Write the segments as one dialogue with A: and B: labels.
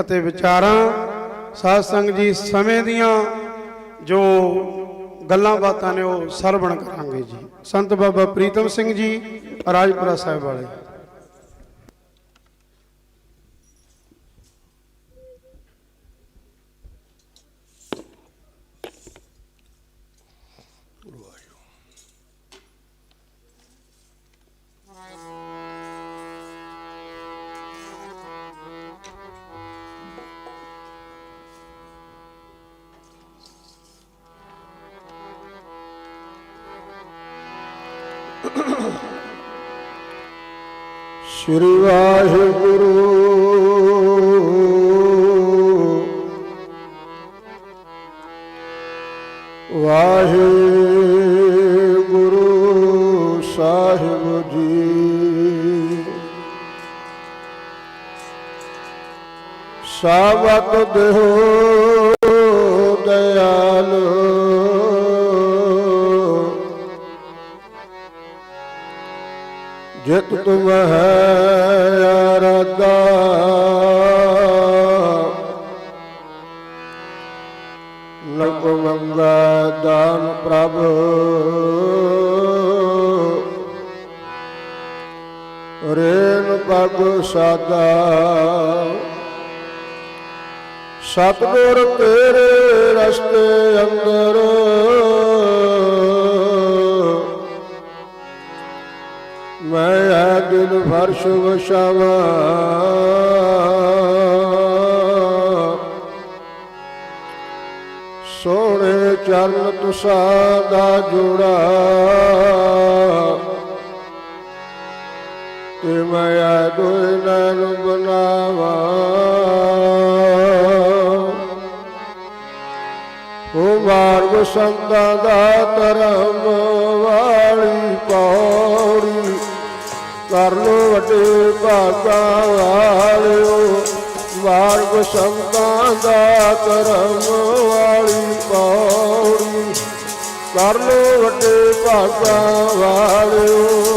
A: ਅਤੇ ਵਿਚਾਰਾਂ ਸਾਧ ਸੰਗਤ ਜੀ ਸਮੇਂ ਦੀਆਂ ਜੋ ਗੱਲਾਂ ਬਾਤਾਂ ਨੇ ਉਹ ਸਰਵਣ ਕਰਾਂਗੇ ਜੀ। ਸੰਤ ਬਾਬਾ ਪ੍ਰੀਤਮ ਸਿੰਘ ਜੀ, ਰਾਜਪੁਰਾ ਸਾਹਿਬ ਵਾਲੇ। ਸ੍ਰੀ ਵਾਹਿਗੁਰੂ। ਵਾਹਿਗੁਰੂ ਸਾਹਿਬ ਜੀ। ਸਾਵਤ ਦੇਹੋ ਜਿਤ ਤੁਮ ਹੈ ਅਰਦਾ ਨਕ ਮੰਗਾ ਦਾਨ ਪ੍ਰਭ। ਰੇਨ ਪਗ ਸਾਦਾ। ਸਤਿਗੁਰ ਤੇਰੇ ਰਸਤੇ ਅੰਦਰ ਦਿਲ ਫਰਸ਼ ਵਸ਼ਾਵਾ। ਸੋਹਣੇ ਚਰਨ ਤੁਸਾ ਦਾ ਜੋੜਾ। ਤੇ ਮੈਂ ਦੋਇ ਨੈਣ ਬਨਾਵਾ। ਉਹ ਮਾਰਗ ਸੰਤਾਂ ਦਾ ਧਰਮ ਵਾਲੀ ਪੌੜੀ ਕਰ ਲੋ ਵੱਡੇ ਭਾਗਾਂ ਵਾਲਿਓ ਮਾਰਗ ਸੰਤਾਂ ਦਾ ਕਰਮ ਵਾਲੀ ਪੌੜੀ। ਕਰ ਲੋ ਵੱਡੇ ਭਾਗਾਂ ਵਾਲਿਓ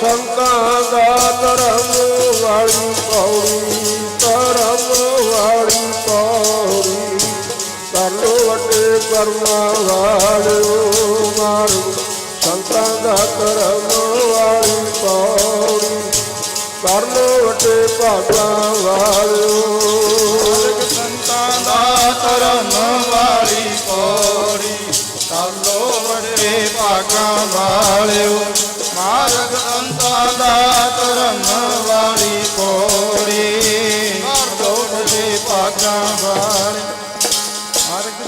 A: ਸੰਤਾਂ ਦਾ ਧਰਮ ਵਾਲੀ ਪੌੜੀ, ਧਰਮ ਵਾਲੀ ਪੌੜੀ। ਕਰ ਲੋ ਵੱਡੇ ਕਰਮਾਂ ਵਾਲਿਓ ਮਾਰਗ ਸੰਤਾਂ ਦਾ ਧਰਮ ਵਾਲੀ ਪੌੜੀ। ਕਰ ਲੋ ਵੱਡੇ ਭਾਗਾਂ ਵਾਲਿਓ।
B: ਸੰਤਾਂ ਦਾ ਧਰਮ ਵਾਲੀ ਕੋੜੀ ਕਰ ਲੋ ਵੱਡੇ ਭਾਗਾਂ ਵਾਲਿਓ। ਮਾਰਗ ਸੰਤਾਂ ਦਾ ਧਰਮ ਵਾਲੀ ਕੋੜੀ ਕਰ ਲੋ ਵੱਡੇ ਭਾਗਾਂ ਵਾਲੇ। ਮਾਰਗ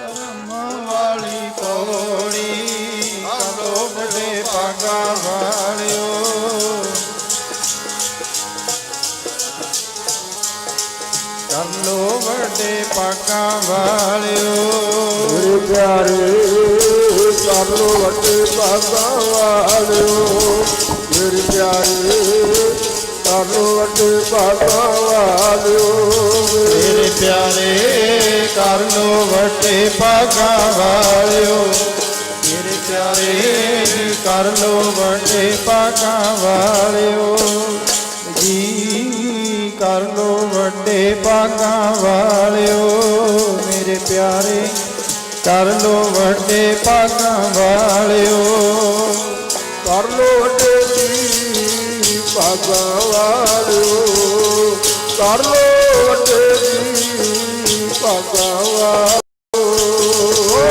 B: ਧਰਮ ਵਾਲੀ ਕੋੜੀ ਕਰ ਲੋ ਵੱਡੇ ਭਾਗਾਂ ਵਾਲਿਓ। ਕਰ ਵੱਡੇ ਪਾਕਾਂ ਵਾਲਿਓ।
A: ਪਿਆਰੇ ਕਰ ਵੱਡੇ ਭਾਗਾਂ ਵਾਲਿਓ ਮੇਰੇ ਪਿਆਰੇ ਕਰ ਵੱਡੇ ਭਾਗਾਂ ਵਾਲਿਓ।
B: ਮੇਰੇ ਪਿਆਰੇ ਕਰ ਵੱਡੇ ਪਾਕਾਂ ਵਾਲਿਓ। ਮੇਰੇ ਪਿਆਰੇ ਕਰ ਲੋ ਵੱਡੇ ਪਾਕਾਂ ਵਾਲਿਓ ਜੀ ਕਰ ਲੋ ਵੱਡੇ ਪਾਕਾਂ ਵਾਲਿਓ। ਮੇਰੇ ਪਿਆਰੇ ਕਰ ਲੋ ਵੱਡੇ ਪਾਕਾਂ ਵਾਲਿਓ।
A: ਕਰ ਲੋ ਵੱਡੇ ਜੀ ਭਾਗਾਂ ਵਾਲਿਓ। ਕਰ ਲੋ ਵੱਡੇ ਜੀ ਭਾਗਾਂ ਵਾਲਿਓ।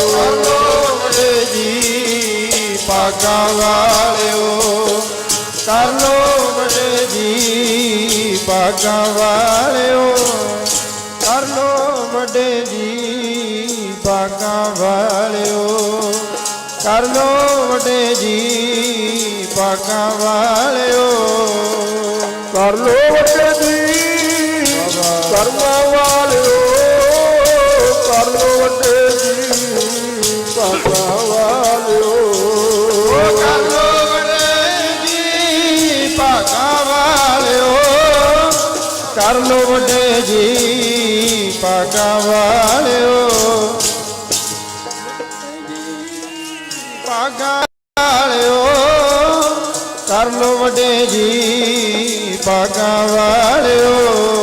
B: ਕਰ ਲੋ ਵੱਡੇ ਜੀ ਪਾਕਾਂ ਵਾਲਿਓ। ਕਰ ਲੋ ਵੱਡੇ ਜੀ ਪਾਕਾਂ ਵਾਲਿਓ। ਕਰ ਲੋ ਵੱਡੇ ਜੀ ਪਾਕਾਂ ਵਾਲਿਓ ਕਰ ਲੋ ਵੱਡੇ ਜੀ ਪਾਕਾਂ ਵਾਲਿਓ।
A: ਕਰ ਲੋ ਵੱਡੇ ਜੀ ਕਰਮਾਂ ਵਾਲਿਓ ਕਰ ਲੋ ਵੱਡੇ ਜੀ ਭਾਗਾਂ ਵਾਲਿਓ।
B: ਕਰ ਲੋ ਵੱਡੇ ਜੀ ਪਾਕਾਂ ਵਾਲਿਓ ਕਰ ਲੋ ਵੱਡੇ ਜੀ ਪਾਕਾਂ ਵਾਲਿਓ। ਵੱਡੇ ਜੀ ਪਾਕਾਂ ਵਾਲਿਓ।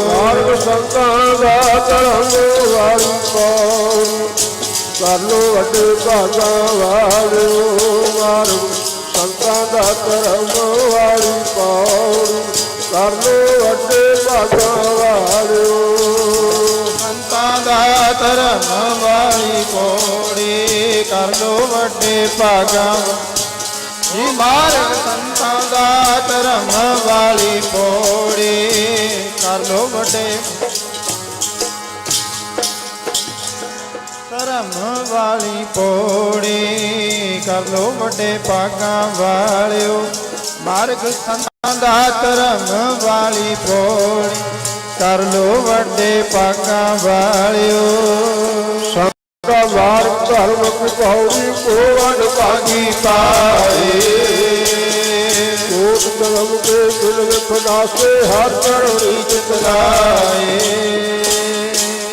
A: ਮਾਰਗ ਸੰਤਾਂ ਦਾ ਧਰਮ ਵਾਲੀ ਕੌਣ ਕਰ ਲੋ ਵੱਡੇ ਭਾਗਾਂ ਵਾਲਿਓ। ਮਾਰਗ ਸੰਤਾਂ ਦਾ ਧਰਮ ਵਾਲੀ ਕੌਣ ਕਰ ਲੋ ਵੱਡੇ ਭਾਗਾਂ ਵਾਲਿਓ।
B: ਸੰਤਾਂ ਦਾ ਧਰਮ ਵਾਲੀ ਕੋੜੀ ਕਰ ਲੋ ਵੱਡੇ ਭਾਗਾਂ ਜੀ ਮਾਰਗ ਸੰਤਾਂ ਦਾ ਧਰਮ ਵਾਲੀ ਕੋੜੀ ਕਰ ਲੋ ਵੱਡੇ। ਧਰਮ ਵਾਲੀ ਪੋੜੀ। ਕਰ ਲੋ ਵੱਡੇ ਭਾਗਾਂ ਵਾਲਿਓ। ਮਾਰਗ ਸੰਤਾਂ ਦਾ ਧਰਮ ਵਾਲੀ ਪੋੜੀ। ਕਰ ਲੋ ਵੱਡੇ ਭਾਗਾਂ ਵਾਲਿਓ।
A: ਸੰਤਾ ਮਾਰਗ ਧਰਮ ਕਪੌੜੀ ਕੋਵਨ ਭਾਗੀ ਪਾਏ ਕੋਟ ਕਲਮ ਕੇ ਦਿਲ ਵਿੱਚ ਨਾਸੇ, ਹਰ ਚੜ੍ਹੀ ਜਿਤ ਲਾਏ।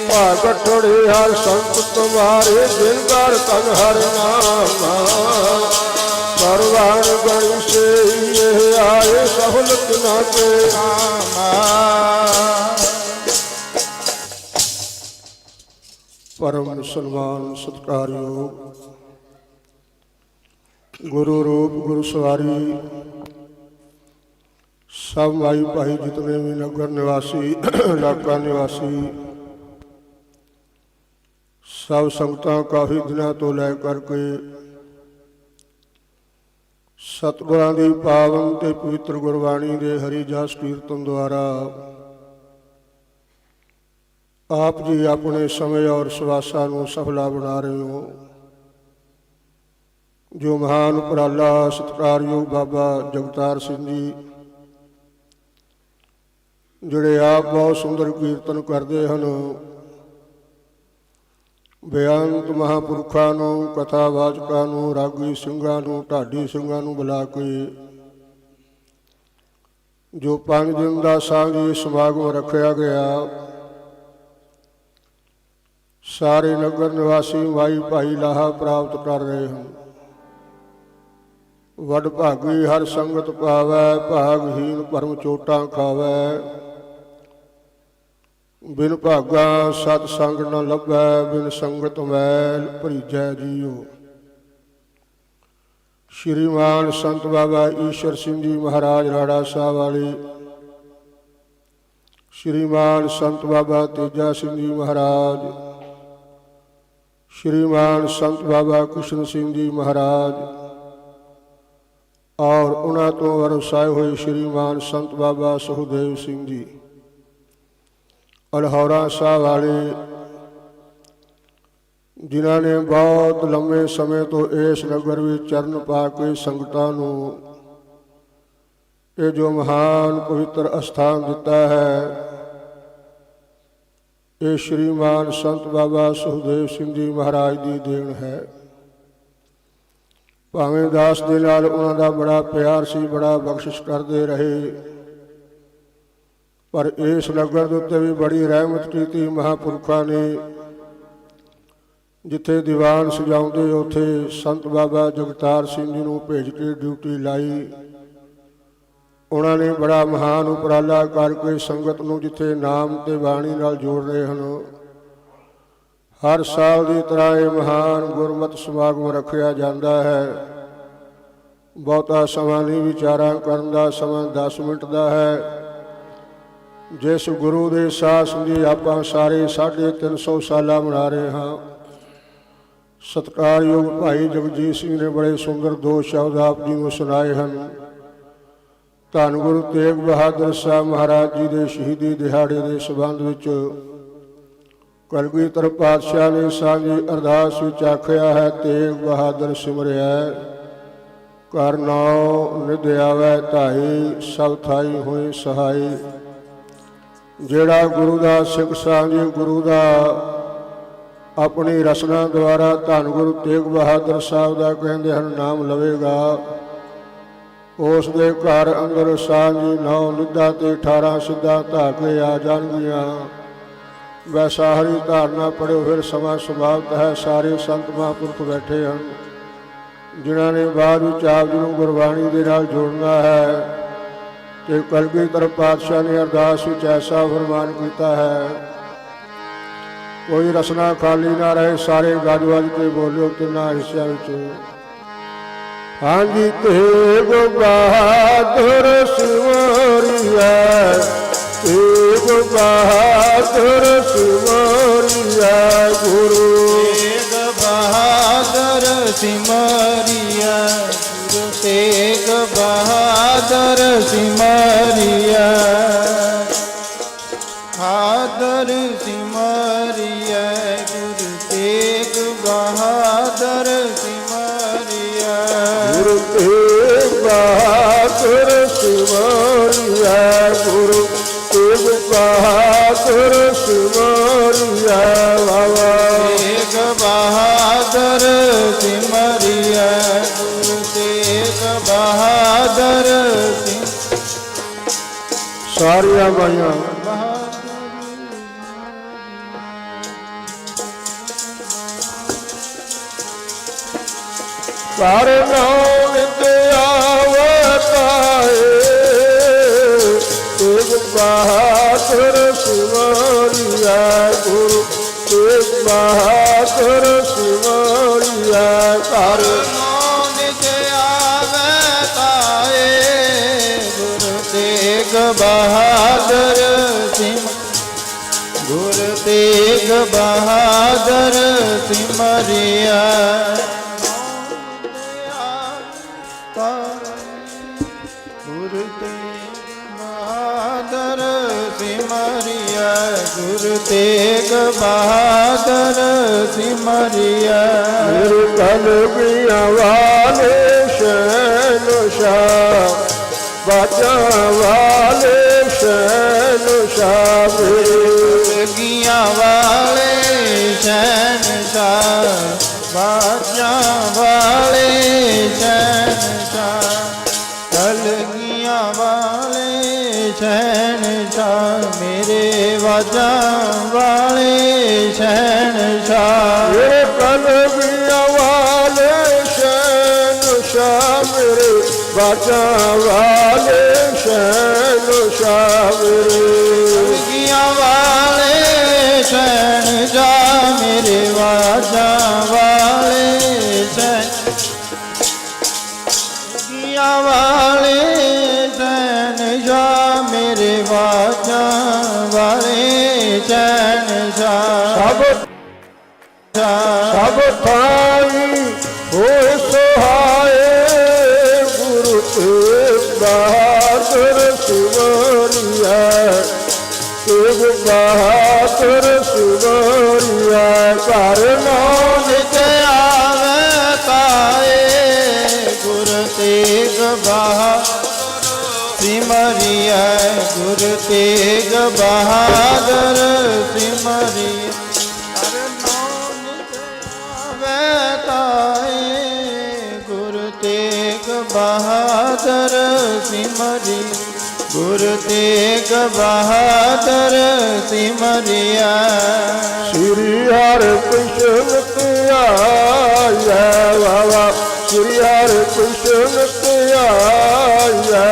A: ਭਾਗ ਠੋੜੇ ਹਰ ਸੰਤ ਤੁਮਾਰੇ ਦਿਨ ਕਰ ਤਨ ਹਰ ਨਾਮ। ਪਰਵਾਨ ਗਣੀ ਸੇ ਇਹ ਆਏ ਸਹਲਤ ਨਾ ਤੇ ਪਰਮ ਸਨਮਾਨ ਸਤਿਕਾਰਯੋਗ ਗੁਰੂ ਰੂਪ ਗੁਰੂ ਸਵਾਰੀ ਸਭ ਮਾਈ ਭਾਈ ਜਿਤਨੇ ਵੀ ਨਗਰ ਨਿਵਾਸੀ, ਇਲਾਕਾ ਨਿਵਾਸੀ, ਸਭ ਸੰਗਤਾਂ ਕਾਫੀ ਦਿਨਾਂ ਤੋਂ ਲੈ ਕਰਕੇ ਸਤਿਗੁਰਾਂ ਦੀ ਪਾਵਨ ਤੇ ਪਵਿੱਤਰ ਗੁਰਬਾਣੀ ਦੇ ਹਰੀ ਜਸ ਕੀਰਤਨ ਦੁਆਰਾ ਆਪ ਜੀ ਆਪਣੇ ਸਮੇਂ ਔਰ ਸਵਾਸਾਂ ਨੂੰ ਸਫਲਾ ਬਣਾ ਰਹੇ ਹੋ। ਜੋ ਮਹਾਨ ਉਪਰਾਲਾ ਸਤਿਕਾਰਯੋਗ ਬਾਬਾ ਜਗਤਾਰ ਸਿੰਘ ਜੀ ਜਿਹੜੇ ਆਪ ਬਹੁਤ ਸੁੰਦਰ ਕੀਰਤਨ ਕਰਦੇ ਹਨ। ਬੇਅੰਤ ਮਹਾਪੁਰਖਾਂ ਨੂੰ, ਕਥਾਵਾਚਕਾਂ ਨੂੰ, ਰਾਗੀ ਸਿੰਘਾਂ ਨੂੰ, ਢਾਡੀ ਸਿੰਘਾਂ ਨੂੰ ਬੁਲਾ ਕੇ ਜੋ ਪੰਜ ਦਿਨ ਦਾ ਸਾਂਝੀ ਸਮਾਗਮ ਰੱਖਿਆ ਗਿਆ, ਸਾਰੇ ਨਗਰ ਨਿਵਾਸੀ ਮਾਈ ਭਾਈ ਲਾਹਾ ਪ੍ਰਾਪਤ ਕਰ ਰਹੇ ਹਨ। ਵਡ ਭਾਗੀ ਹਰ ਸੰਗਤ ਪਾਵੈ ਭਾਗਹੀਨ ਪਰਮ ਚੋਟਾਂ ਖਾਵੈ। ਬਿਨ ਭਾਗਾ ਸਤ ਸੰਗ ਨ ਲੱਭੈ, ਬਿਨ ਸੰਗਤ ਮੈਲ ਭਰੀਜੈ ਜੀਉ। ਸ਼੍ਰੀਮਾਨ ਸੰਤ ਬਾਬਾ ਈਸ਼ਰ ਸਿੰਘ ਜੀ ਮਹਾਰਾਜ ਰਾੜਾ ਸਾਹਿਬ ਵਾਲੇ, ਸ਼੍ਰੀਮਾਨ ਸੰਤ ਬਾਬਾ ਤੇਜਾ ਸਿੰਘ ਜੀ ਮਹਾਰਾਜ, ਸ਼੍ਰੀਮਾਨ ਸੰਤ ਬਾਬਾ ਕ੍ਰਿਸ਼ਨ ਸਿੰਘ ਜੀ ਮਹਾਰਾਜ, ਔਰ ਉਹਨਾਂ ਤੋਂ ਵਰਸਾਏ ਹੋਏ ਸ਼੍ਰੀਮਾਨ ਸੰਤ ਬਾਬਾ ਸੁਖਦੇਵ ਸਿੰਘ ਜੀ। ਅਲਹੌਰਾ ਸਾਹਿਬ ਵਾਲੇ, ਜਿਨ੍ਹਾਂ ਨੇ ਬਹੁਤ ਲੰਮੇ ਸਮੇਂ ਤੋਂ ਇਸ ਨਗਰ ਵਿੱਚ ਚਰਨ ਪਾ ਕੇ ਸੰਗਤਾਂ ਨੂੰ ਇਹ ਜੋ ਮਹਾਨ ਪਵਿੱਤਰ ਅਸਥਾਨ ਦਿੱਤਾ ਹੈ, ਇਹ ਸ਼੍ਰੀਮਾਨ ਸੰਤ ਬਾਬਾ ਸੁਖਦੇਵ ਸਿੰਘ ਜੀ ਮਹਾਰਾਜ ਦੀ ਦੇਣ ਹੈ। ਭਾਵੇਂ ਦਾਸ ਦੇ ਨਾਲ ਉਹਨਾਂ ਦਾ ਬੜਾ ਪਿਆਰ ਸੀ, ਬੜਾ ਬਖਸ਼ਿਸ਼ ਕਰਦੇ ਰਹੇ ਪਰ ਇਸ ਨਗਰ ਦੇ ਉੱਤੇ ਵੀ ਬੜੀ ਰਹਿਮਤ ਕੀਤੀ ਮਹਾਪੁਰਖਾਂ ਨੇ। ਜਿੱਥੇ ਦੀਵਾਨ ਸਜਾਉਂਦੇ ਉੱਥੇ ਸੰਤ ਬਾਬਾ ਜਗਤਾਰ ਸਿੰਘ ਜੀ ਨੂੰ ਭੇਜ ਕੇ ਡਿਊਟੀ ਲਾਈ। ਉਹਨਾਂ ਨੇ ਬੜਾ ਮਹਾਨ ਉਪਰਾਲਾ ਕਰਕੇ ਸੰਗਤ ਨੂੰ ਜਿੱਥੇ ਨਾਮ ਤੇ ਬਾਣੀ ਨਾਲ ਜੋੜ ਰਹੇ ਹਨ, ਹਰ ਸਾਲ ਦੀ ਤਰ੍ਹਾਂ ਇਹ ਮਹਾਨ ਗੁਰਮਤਿ ਸਮਾਗਮ ਰੱਖਿਆ ਜਾਂਦਾ ਹੈ। ਬਹੁਤਾ ਸਮਾਂ ਨਹੀਂ, ਵਿਚਾਰਾਂ ਕਰਨ ਦਾ ਸਮਾਂ 10 ਮਿੰਟ ਦਾ ਹੈ। ਜਿਸ ਗੁਰੂ ਦੇ ਸਾਸ ਦੀ ਆਪਾਂ ਸਾਰੇ 350 ਸਾਲਾ ਮਨਾ ਰਹੇ ਹਾਂ। ਸਤਿਕਾਰਯੋਗ ਭਾਈ ਜਗਜੀਤ ਸਿੰਘ ਨੇ ਬੜੇ ਸੁੰਦਰ ਦੋ ਸ਼ਬਦ ਆਪ ਜੀ ਨੂੰ ਸੁਣਾਏ ਹਨ। ਧੰਨ ਗੁਰੂ ਤੇਗ ਬਹਾਦਰ ਸਾਹਿਬ ਮਹਾਰਾਜ ਜੀ ਦੇ ਸ਼ਹੀਦੀ ਦਿਹਾੜੇ ਦੇ ਸਬੰਧ ਵਿੱਚ ਕਲਗੀਧਰ ਪਾਤਸ਼ਾਹ ਨੇ ਸਾਂਝੀ ਅਰਦਾਸ ਵਿੱਚ ਆਖਿਆ ਹੈ, ਤੇਗ ਬਹਾਦਰ ਸਿਮਰਿਆ ਕਰ ਨਾਉ ਨਿਧ ਆਵੈ ਧਾਈ, ਸਭ ਥਾਈ ਹੋਈ ਸਹਾਈ। ਜਿਹੜਾ ਗੁਰੂ ਦਾ ਸਿੱਖ ਸਾਹਿਬ ਜੀ ਗੁਰੂ ਦਾ ਆਪਣੀ ਰਸਨਾ ਦੁਆਰਾ ਧੰਨ ਗੁਰੂ ਤੇਗ ਬਹਾਦਰ ਸਾਹਿਬ ਦਾ ਕਹਿੰਦੇ ਹਨ, ਨਾਮ ਲਵੇਗਾ। ਉਸ ਦੇ ਘਰ ਅੰਦਰ ਸਾਂਝੀ ਨੌ ਨਿੱਧਾ ਤੇ 18 ਸਿੱਧਾ ਧਾ ਕੇ ਆ ਜਾਣਗੀਆਂ। ਵੈਸਾ ਧਾਰਨਾ ਪੜਿਓ ਫਿਰ ਸਮਾਂ ਸਮਾਪਤ ਹੈ। ਸਾਰੇ ਸੰਤ ਮਹਾਂਪੁਰਖ ਬੈਠੇ ਹਨ, ਜਿਨ੍ਹਾਂ ਨੇ ਬਾਅਦ ਵਿੱਚ ਆਪ ਜੀ ਨੂੰ ਗੁਰਬਾਣੀ ਦੇ ਨਾਲ ਜੋੜਨਾ ਹੈ। ਤੇ ਕਲਗੀਧਰ ਪਾਤਸ਼ਾਹ ਨੇ ਅਰਦਾਸ ਵਿੱਚ ਐਸਾ ਫਰਮਾਨ ਕੀਤਾ ਹੈ। ਕੋਈ ਰਸਨਾ ਖਾਲੀ ਨਾ ਰਹੇ, ਸਾਰੇ ਗੱਜ ਵੱਜ ਕੇ ਬੋਲਿਓ ਤਿੰਨਾਂ ਹਿੱਸਿਆਂ ਵਿੱਚ। ਹਾਂਜੀ ਤੇਗ ਬਹਾਦਰ ਸਿਮਰਿਆ ਤੇਗ ਬਹਾਦਰ ਸਿਮਰਿਆ ਗੁਰੂ।
B: ਤੇਗ ਬਹਾਦਰ ਸਿਮਰਿਆ ਗੁਰੂ ਤੇਗ ਬਹਾਦਰ ਸਿਮਰਿਆ
A: ਸਾਰੀਆਂ ਬਾਈਆਂ। ਕਰ ਨਾਮ ਤੇ ਆਵਤਾਏ ਤੇਗ ਬਹਾਦਰ ਸਿਮਰਿਆ ਗੁਰੂ ਤੇਗ ਬਹਾਦਰ ਸਿਮਰਿਆ ਕਰ
B: ਤੇਗ ਬਹਾਦਰ ਸਿਮ ਗੁਰ ਤੇਗ ਬਹਾਦਰ ਸਿਮਰਿਆ ਗੁਰ ਤੇਗ ਬਹਾਦਰ ਸਿਮਰਿਆ ਗੁਰ ਤੇਗ ਬਹਾਦਰ ਸਿਮਰਿਆ
A: ਵਾਲੇ ਸ਼ੈਨ ਸ਼ਾਹ ਬਾਜਾ
B: ਬਾਜਾ ਵਾਲੇ
A: ਸ਼ੈਨ ਸ਼ਾਹ ਮੇਰੇ
B: ਕਲਗੀਆਂ ਵਾਲੇ ਸ਼ਹਿਨशाह ਮੇਰੇ ਵਾਜਾਂ ਵਾਲੇ ਸ਼ਹਿਨ ਗੀਆਂ ਵਾਲੇ ਚੈਨ ਸ਼ਾ ਮੇਰੇ ਵਾਜਾਂ ਵਾਲੇ
A: ਤੇਗ ਬਹਾਦਰ ਸਿਮਰਿਆ ਘਰ ਨਾਮ
B: ਨਿਤ ਆਵੇ ਤਾਏ, ਗੁਰ ਤੇਗ ਬਹਾ। ਸਿਮਰਿਆ ਗੁਰ ਤੇਗ ਬਹਾਦਰ ਸਿਮਰਿਆ ਹਰ ਨਾਮ ਨਿਤ ਆਵੇ ਤਾਏ, ਗੁਰ ਤੇਗ ਬਹਾਦਰ ਸਿਮਰਿਆ ਗੁਰ ਤੇਗ ਬਹਾਦਰ ਸਿਮਰਿਆ।
A: ਸ੍ਰੀ ਹਰਿ ਕ੍ਰਿਸ਼ਨ ਧਿਆਇਆ ਵਾਵਾ ਸ੍ਰੀ ਹਰਿ ਕ੍ਰਿਸ਼ਨ ਧਿਆਇਆ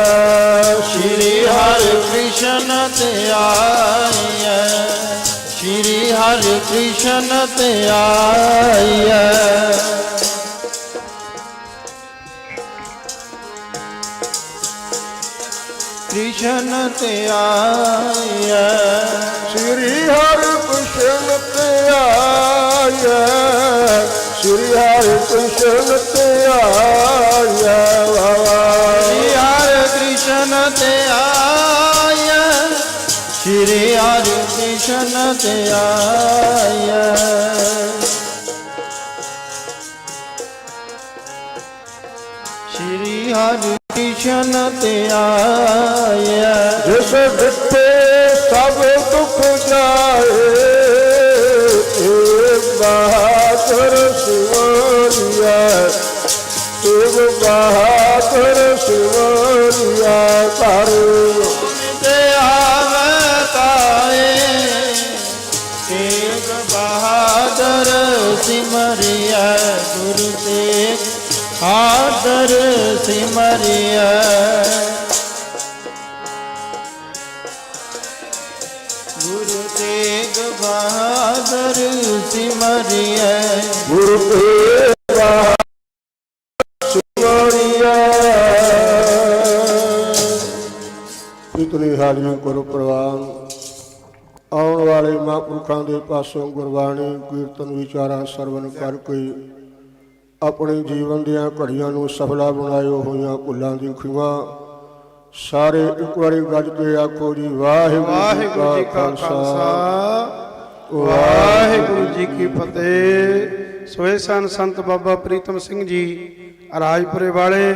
B: ਸ਼੍ਰੀ ਹਰਿ ਕ੍ਰਿਸ਼ਨ ਆਈਐ ਸ਼੍ਰੀ ਹਰਿ ਕ੍ਰਿਸ਼ਨ ਤੇ ਕ੍ਰਿਸ਼ਨ ਤੇ ਆਈਐ।
A: ਸ੍ਰੀ ਹਰਿ ਕ੍ਰਿਸ਼ਨ ਧਿਆਇਆ ਸ੍ਰੀ ਹਰਿ ਕ੍ਰਿਸ਼ਨ ਧਿਆਇਆ ਵਾਵਾ
B: ਸ਼੍ਰੀ ਹਰਿ ਕ੍ਰਿਸ਼ਨ ਤੇ ਆਈਐ। ਸ਼੍ਰੀ ਹਰਿ ਕ੍ਰਿਸ਼ਨ ਤੇ ਕ੍ਰਿਸ਼ਨ ਤੇ ਆਇਆ।
A: ਜਿਸ ਦਿੱਤੇ ਸਭ ਦੁੱਖ ਜਾਏ ਏਕ ਬਹਾਦਰ ਸਿਵਰਿਆ
B: ਬਾਹਰ ਸਿਮਰਿਆ ਗੁਰੂ ਤੇਗ ਬਹਾਦਰ ਸਿਮਰਿਆ
A: ਗੁਰੂ ਤੇਗ ਸਿਮਰਿਆ ਇਤਨੀ ਹਾਜ਼ਰੀ ਗੁਰੂ ਪ੍ਰਵਾਨ। ਆਉਣ ਵਾਲੇ ਮਹਾਂਪੁਰਖਾਂ ਦੇ ਪਾਸੋਂ ਗੁਰਬਾਣੀ, ਕੀਰਤਨ, ਵਿਚਾਰਾਂ ਸਰਵਨ ਕਰਕੇ ਆਪਣੇ ਜੀਵਨ ਦੀਆਂ ਘੜੀਆਂ ਨੂੰ ਸਫਲਾ ਬਣਾਇਓ ਹੋਈਆਂ ਭੁੱਲਾਂ ਦੀ ਖਿਮਾ ਸਾਰੇ ਇੱਕ ਵਾਰੀ ਗੱਜ ਕੇ ਆਖੋ ਜੀ ਵਾਹਿਗੁਰੂ
C: ਵਾਹਿਗੁਰੂ ਜੀ ਕਾ ਖਾਲਸਾ। ਵਾਹਿਗੁਰੂ ਜੀ ਕੀ ਫਤਿਹ। ਸੋਏ ਸਨ ਸੰਤ ਬਾਬਾ ਪ੍ਰੀਤਮ ਸਿੰਘ ਜੀ ਰਾਜਪੁਰੇ ਵਾਲੇ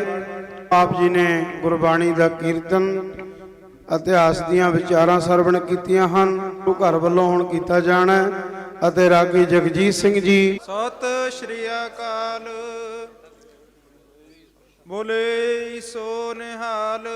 C: ਆਪ ਜੀ ਨੇ ਗੁਰਬਾਣੀ ਦਾ ਕੀਰਤਨ ਇਤਿਹਾਸ ਦੀਆਂ ਵਿਚਾਰਾਂ ਸਰਵਣ ਕੀਤੀਆਂ ਹਨ। ਉਹ ਘਰ ਵੱਲੋਂ ਹੁਣ ਕੀਤਾ ਜਾਣਾ ਹੈ। ਅਤੇ ਰਾਗੀ ਜਗਜੀਤ ਸਿੰਘ ਜੀ।
D: ਸਤਿ ਸ਼੍ਰੀ ਅਕਾਲ। ਬੋਲੇ ਸੋ ਨਿਹਾਲ।